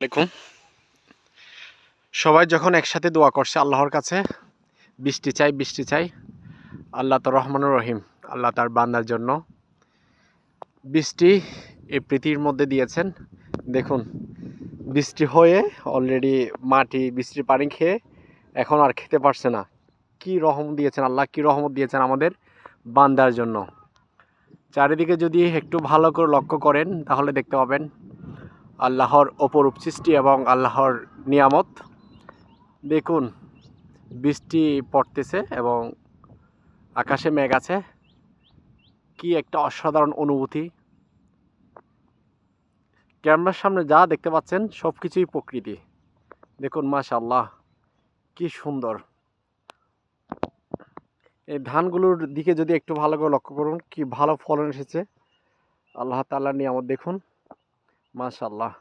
আলাইকুম। সবাই যখন একসাথে দোয়া করছে আল্লাহর কাছে, বৃষ্টি চাই বৃষ্টি চাই, আল্লাহ তো রহমানুর রহিম, আল্লাহ তার বান্দার জন্য বৃষ্টি এই পৃথিবীর মধ্যে দিয়েছেন। দেখুন, বৃষ্টি হয়ে অলরেডি মাটি, বৃষ্টির পানি খেয়ে এখন আর খেতে পারছে না। কি রহম দিয়েছেন আল্লাহ, কি রহমত দিয়েছেন আমাদের বান্দার জন্য। চারিদিকে যদি একটু ভালো করে লক্ষ্য করেন, তাহলে দেখতে পাবেন আল্লাহর অপরূপ সৃষ্টি এবং আল্লাহর নিয়ামত। দেখুন, বৃষ্টি পড়তেছে এবং আকাশে মেঘ আছে। কি একটা অসাধারণ অনুভূতি। ক্যামেরার সামনে যা দেখতে পাচ্ছেন সব কিছুই প্রকৃতি। দেখুন মাশাল্লাহ কি সুন্দর। এই ধানগুলোর দিকে যদি একটু ভালো করে লক্ষ্য করুন, কি ভালো ফলন এসেছে। আল্লাহ তাল্লাহ নিয়ামত দেখুন। মাশাল্লাহ